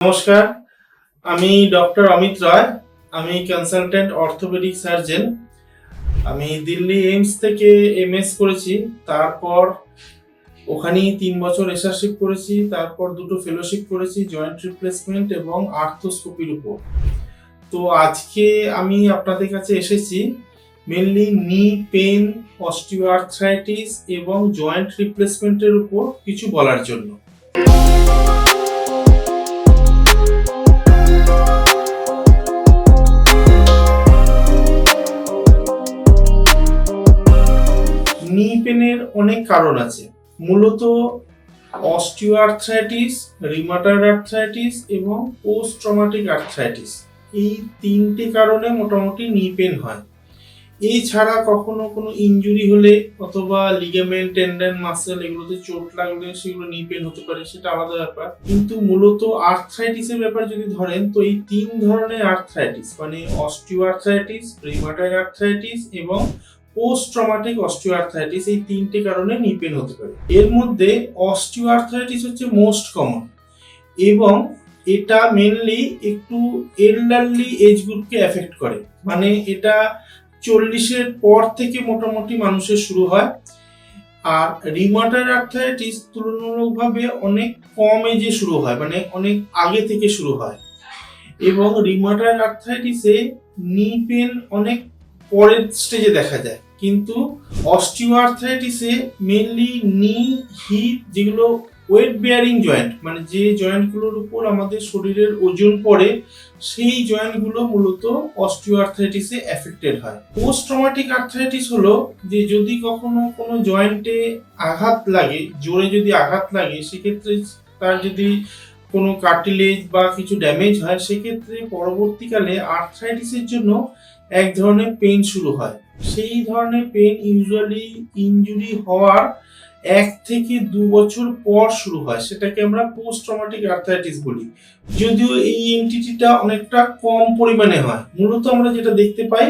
নমস্কার, আমি ডক্টর অমিত রায়, আমি কনসালটেন্ট অর্থোপেডিক সার্জন আমি দিল্লি এইমস থেকে এমএস করেছি, তারপর ওখানেই তিন বছর এসারশিপ করেছি, তারপর দুটো ফেলোশিপ করেছি জয়েন্ট রিপ্লেসমেন্ট এবং আর্থোস্কোপির উপর। তো আজকে আমি আপনাদের কাছে এসেছি মেনলি নি পেন অস্টিওআর্থ্রাইটিস এবং জয়েন্ট রিপ্লেসমেন্টের উপর কিছু বলার জন্য। নি পেনের অনেক কারণ আছে। মূলত অস্টিওআর্থ্রাইটিস রিমাটয়েড আর্থ্রাইটিস এবং পোস্ট ট্রমাটিক আর্থ্রাইটিস। এই তিনটে কারণে মোটামুটি নি পেন হয়। এছাড়া কখনো কোনো ইনজুরি হলে অথবা লিগামেন্ট টেন্ডন মাসেল এগুলোতে চোট লাগলে সেগুলো নি পেন হতে পারে, সেটা আলাদা ব্যাপার। কিন্তু মূলত আর্থ্রাইটিসের ব্যাপার যদি ধরেন, তো এই তিন ধরনের আর্থ্রাইটিস মানে অস্টিওআর্থ্রাইটিস রিমাটয়েড আর্থ্রাইটিস এবং পোস্ট ট্রমাটিক অস্টিওআর্থ্রাইটিস এই তিনটে কারণে নি পেন হতে পারে। এর মধ্যে অস্টিওআর্থ্রাইটিস হচ্ছে মোস্ট কমন এবং এটা মেনলি একটু এল্ডারলি এজ গ্রুপকে এফেক্ট করে। মানে এটা চল্লিশের পর থেকে মোটামুটি মানুষের শুরু হয়। আর রিমাটার আর্থারাইটিস তুলনামূলকভাবে অনেক কম এজে শুরু হয় মানে অনেক আগে থেকে শুরু হয়। এবং রিমাটার আর্থারাইটিসে নি পেন অনেক পরের স্টেজে দেখা যায়। কিন্তু অস্টিওআর্থ্রাইটিসে মেনলি নি হিপ যেগুলো ওয়েট বেয়ারিং জয়েন্ট মানে যে জয়েন্টগুলোর উপর আমাদের শরীরের ওজন পড়ে, সেই জয়েন্টগুলো মূলত অস্টিওআর্থ্রাইটিসে এফেক্টেড হয়। পোস্ট ট্রমাটিক আর্থ্রাইটিস হলো যে যদি কখনো কোনো জয়েন্টে আঘাত লাগে, জোরে যদি আঘাত লাগে, সেক্ষেত্রে তার যদি কোনো কার্টিলেজ বা কিছু ড্যামেজ হয়, সেক্ষেত্রে পরবর্তীকালে আর্থ্রাইটিসের জন্য এক ধরনের পেন শুরু হয়। সেই ধরনের পেন ইউজুয়ালি ইনজুরি হওয়ার এক থেকে দু বছর পর শুরু হয়, সেটাকে আমরা পোস্ট ট্রমাটিক আর্থারাইটিস বলি। যদিও এই এন্টিটিটা অনেকটা কম পরিমাণে হয়, মূলত আমরা যেটা দেখতে পাই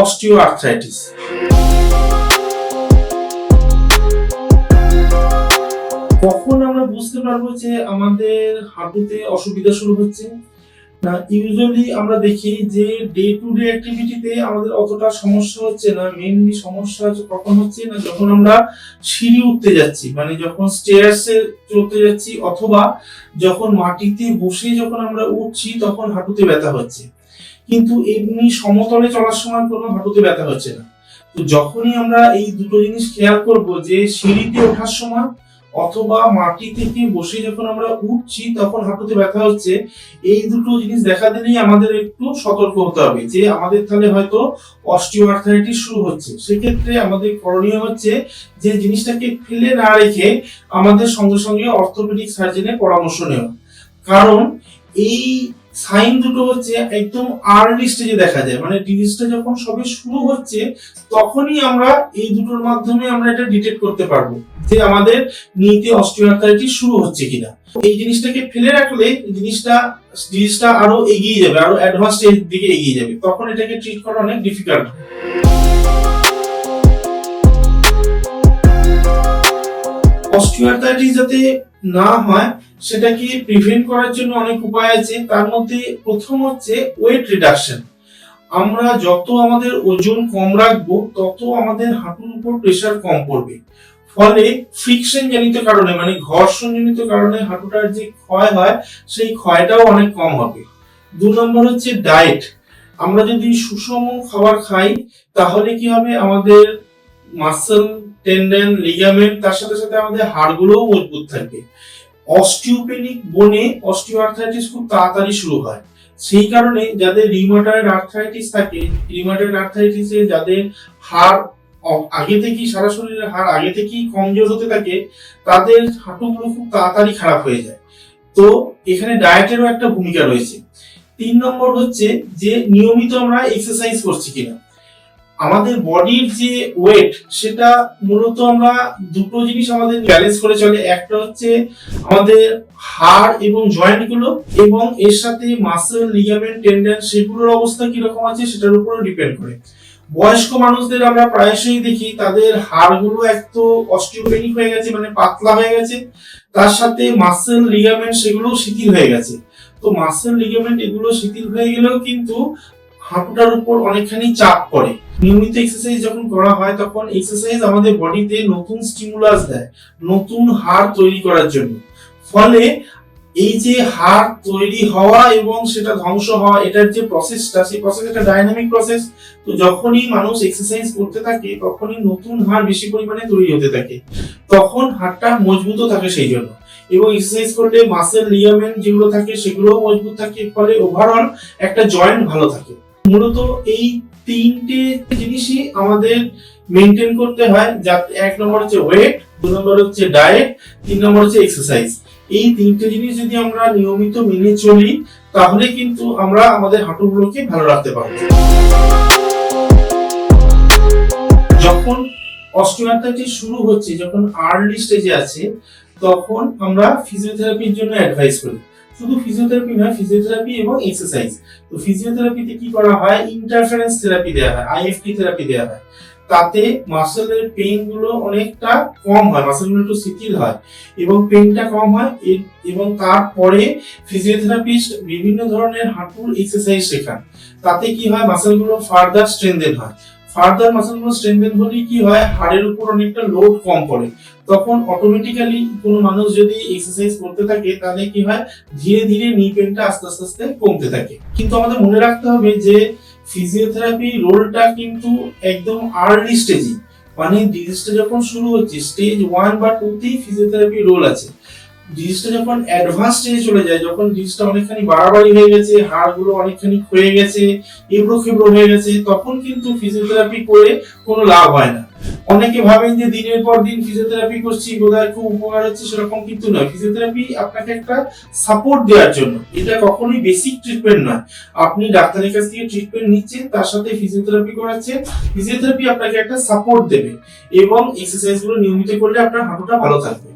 অস্টিও আর্থ্রাইটিস কখন আমরা বুঝতে পারব যে আমাদের হাঁটুতে অসুবিধা শুরু হচ্ছে। না ইউজুয়ালি আমরা দেখি যে ডে টু ডে অ্যাক্টিভিটিতে আমাদের অতটা সমস্যা হচ্ছে না। মেইনলি সমস্যা হচ্ছে কখন হচ্ছে না, যখন আমরা সিঁড়ি উঠতে যাচ্ছি মানে যখন স্টেয়ার্সে চলতে যাচ্ছি অথবা যখন মাটিতে বসে যখন আমরা উঠছি তখন হাঁটুতে ব্যথা হচ্ছে। কিন্তু এমনি সমতলে চলার সময় কোনো হাঁটুতে ব্যথা হচ্ছে না। তো যখনই আমরা এই দুটো জিনিস খেয়াল করব যে সিঁড়িতে ওঠার সময় অথবা মাটি থেকে বসে যখন আমরা উঠছি, তখন হাঁটুতে ব্যথা হচ্ছে, এই দুটো জিনিস দেখা দিলেই আমাদের একটু সতর্ক হতে হবে যে আমাদের তাহলে হয়তো অস্টিওআর্থাইটিস শুরু হচ্ছে। সেক্ষেত্রে আমাদের করণীয় হচ্ছে যে জিনিসটাকে ফেলে না রেখে আমাদের সঙ্গে সঙ্গে অর্থোপেডিক সার্জনের পরামর্শ নেওয়া। কারণ এই সাইন দুটো হচ্ছে একদম আর্লি স্টেজে দেখা যায়। মানে ডিজিজটা যখন সবে শুরু হচ্ছে, তখনই আমরা এই দুটোর মাধ্যমে আমরা এটা ডিটেক্ট করতে পারব যে আমাদের নিতে অস্টিওআর্থাইটিস শুরু হচ্ছে কিনা। এই জিনিসটাকে ফেলে রাখলে জিনিসটা জিনিসটা আরও এগিয়ে যাবে, আরও অ্যাডভান্স স্টেজ দিকে এগিয়ে যাবে। তখন এটাকে ট্রিট করা অনেক ডিফিকাল্ট অস্টিওআর্থাইটিস যাতে না হয়, সেটাকে প্রিভেন্ট করার জন্য অনেক উপায় আছে। তার মধ্যে প্রথম হচ্ছে ওয়েট রিডাকশন আমরা যত আমাদের ওজন কম রাখব, তত আমাদের হাঁটুর উপর প্রেসার কম পড়বে। ফলে ফ্রিকশন জনিত কারণে মানে ঘর্ষণ জনিত কারণে হাঁটুটার যে ক্ষয় হয়, সেই ক্ষয়টাও অনেক কম হবে। দু নম্বর হচ্ছে ডায়েট আমরা যদি সুষম খাবার খাই, তাহলে কি হবে? আমাদের মাসল টেন্ডন লিগামেন্ট, তার সাথে সাথে আমাদের হাড়গুলোও মজবুত থাকবে অস্টিওপেনিক বনে অস্টিওআর্থ্রাইটিস খুব তাড়াতাড়ি শুরু হয়। সেই কারণে যাদের রিমাটয়েড আর্থ্রাইটিস থাকে রিমাটয়েড আর্থ্রাইটিসে যাদের হাড় আগে থেকেই, সারা শরীরের হাড় আগে থেকেই কমজোর হতে থাকে, তাদের হাঁটুগুলো খুব তাড়াতাড়ি খারাপ হয়ে যায়। তো এখানে ডায়েটেরও একটা ভূমিকা রয়েছে। তিন নম্বর হচ্ছে যে নিয়মিত আমরা এক্সারসাইজ করছি কিনা। আমাদের বডির যে ওয়েট সেটা মূলত আমরা দুটো জিনিস আমাদের ব্যালেন্স করে চলে। একটা হচ্ছে আমাদের হাড় এবং জয়েন্টগুলো এবং এর সাথে মাসেল লিগামেন্ট টেন্ডন সেগুলোর অবস্থা কীরকম আছে সেটার উপর ডিপেন্ড করে। বয়স্ক মানুষদের আমরা প্রায়শই দেখি, তাদের হাড়গুলো এক তো অস্টিওপেনিক হয়ে গেছে মানে পাতলা হয়ে গেছে, তার সাথে মাসেল লিগামেন্ট সেগুলোও শিথিল হয়ে গেছে। তো মাসেল লিগামেন্ট এগুলো শিথিল হয়ে গেলেও কিন্তু হাঁটুটার উপর অনেকখানি চাপ পড়ে। নিয়মিত এক্সারসাইজ যখন করা হয়, তখন এক্সারসাইজ আমাদের বডিতে নতুন স্টিমুলাস দেয়, নতুন হাড় তৈরি করার জন্য। ফলে এই যে হাড় তৈরি হওয়া এবং সেটা ধ্বংস হওয়া, এটার যে প্রসেসটা সেই প্রসেস একটা ডাইনামিক প্রসেস তো যখনই মানুষ এক্সারসাইজ করতে থাকে, তখনই নতুন হাড় বেশি পরিমাণে তৈরি হতে থাকে। তখন হাড়টা মজবুতও থাকে সেই জন্য। এবং এক্সারসাইজ করলে মাসেল লিগামেন্ট যেগুলো থাকে, সেগুলোও মজবুত থাকে। ফলে ওভারঅল একটা জয়েন্ট ভালো থাকে। মূলত এই তিনটে জিনিসই আমাদের মেনটেন করতে হয়। যাতে এক নম্বর হচ্ছে ওয়েট দু নম্বর হচ্ছে ডায়েট তিন নম্বর হচ্ছে এক্সারসাইজ এই তিনটে জিনিস যদি আমরা নিয়মিত মেনে চলি, তাহলে কিন্তু আমরা আমাদের হাঁটুগুলোকে ভালো রাখতে পারব। যখন অস্টিওআর্থ্রাইটিস শুরু হচ্ছে, যখন আর্লি স্টেজে আছে, তখন আমরা ফিজিওথেরাপির জন্য অ্যাডভাইস করি। শুধু ফিজিওথেরাপি নয় ফিজিওথেরাপি এবং এক্সারসাইজ তো ফিজিওথেরাপিতে কি করা হয়? ইন্টারফারেন্স থেরাপি দেওয়া হয় আইএফটি থেরাপি দেওয়া হয়। তাতে মাসেলের পেইনগুলো অনেকটা কম হয় মাসেলগুলো একটু শিথিল হয় এবং পেইনটা কম হয়। এবং তারপরে ফিজিওথেরাপিস্ট বিভিন্ন ধরনের হাঁটুর এক্সারসাইজ শেখান। তাতে কি হয়? মাসেলগুলো ফার্দার স্ট্রেনদেন হয়। ফার্দার মাসেলগুলো স্ট্রেনদেন হলে কি হয়? হাড়ের উপর অনেকটা লোড কম পড়ে। তখন অটোমেটিক্যালি কোনো মানুষ যদি এক্সারসাইজ করতে থাকে, তাহলে কি হয়? ধীরে ধীরে নি পেনটা আস্তে আস্তে আস্তে কমতে থাকে। কিন্তু আমাদের মনে রাখতে হবে যে ফিজিওথেরাপি রোলটা কিন্তু একদম আর্লি স্টেজে মানে ডিজিজটা যখন শুরু হচ্ছে স্টেজ ওয়ান বা টু তেই ফিজিওথেরাপি রোল আছে। ডিজিজটা যখন অ্যাডভান্স স্টেজে চলে যায়, যখন ডিজিজটা অনেকখানি বাড়াবাড়ি হয়ে গেছে, হাড়গুলো অনেকখানি ক্ষয়ে গেছে এবড়ো খেবড়ো হয়ে গেছে, তখন কিন্তু ফিজিওথেরাপি করে কোনো লাভ হয় না। অনেকে ভাবেন যে দিনের পর দিন ফিজিওথেরাপি করছি, বোধহয় খুব উপকার হচ্ছে, সেরকম কিন্তু নয়। ফিজিওথেরাপি আপনাকে একটা সাপোর্ট দেওয়ার জন্য। এটা কখনোই বেসিক ট্রিটমেন্ট নয়। আপনি ডাক্তারের কাছ থেকে ট্রিটমেন্ট নিচ্ছেন, তার সাথে ফিজিওথেরাপি করাচ্ছেন ফিজিওথেরাপি আপনাকে একটা সাপোর্ট দেবে এবং এক্সারসাইজগুলো নিয়মিত করলে আপনার হাঁটুটা ভালো থাকবে।